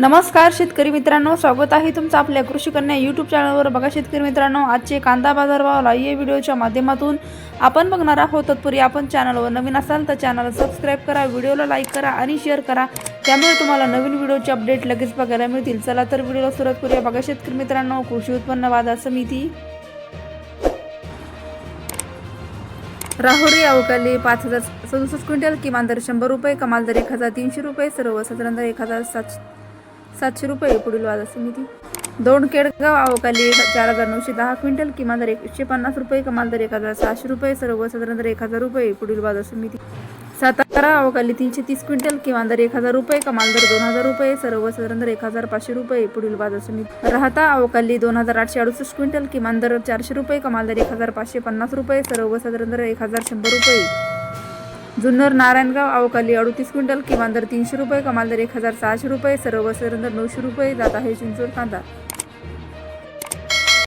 नमस्कार शेतकरी मित्रांनो स्वागत आहे तुमचं आपल्या कृषी कन्या यूट्यूब चॅनलवर बघा शेतकरी मित्रांनो आजचे कांदा बाजारभाव या व्हिडिओच्या माध्यमातून आपण बघणार आहोत. तत्पूर्वी आपण चॅनलवर नवीन असाल तर चॅनलला सबस्क्राईब करा व्हिडिओला लाईक करा आणि शेअर करा. त्यामुळे तुम्हाला नवीन व्हिडिओचे अपडेट लगेच बघायला मिळतील. चला तर व्हिडिओला सुरुवात करूया. बघा शेतकरी मित्रांनो कृषी उत्पन्न बाजार समिती. राहुरी अवकाली पाच हजार सदुसष्ट क्विंटल किमान दर शंभर रुपये कमाल दर एक हजार तीनशे रुपये सर्वसाधारण दर एक हजार सात सातशे रुपये पुढील बाजार समिती. दोन केडगाव अवकाली चार हजार नऊशे दहा क्विंटल किमान दर एकशे पन्नास रुपये कमाल दर एक हजार सहाशे रुपये सर्वसाधारण दर एक हजार रुपये पुढील बाजार समिती. सातारा अवकाली तीनशे तीस क्विंटल किमान दर एक हजार रुपये कमाल दर दोन हजार रुपये सर्वसाधारण दर एक हजार पाचशे रुपये पुढील बाजार समिती. राहता अवकाली दोन हजार आठशे अडुसष्ट क्विंटल किमान दर चारशे रुपये कमाल दर एक हजार पाचशे पन्नास रुपये सर्वसाधारण दर एक हजार शंभर रुपये जुन्नर नारायणगाव अवकाली अडतीस क्विंटल किमान दर तीनशे रुपये कमाल दर एक हजार सहाशे रुपये सर्व साधारण दर नऊशे रुपये जात आहे चिंचवड कांदा.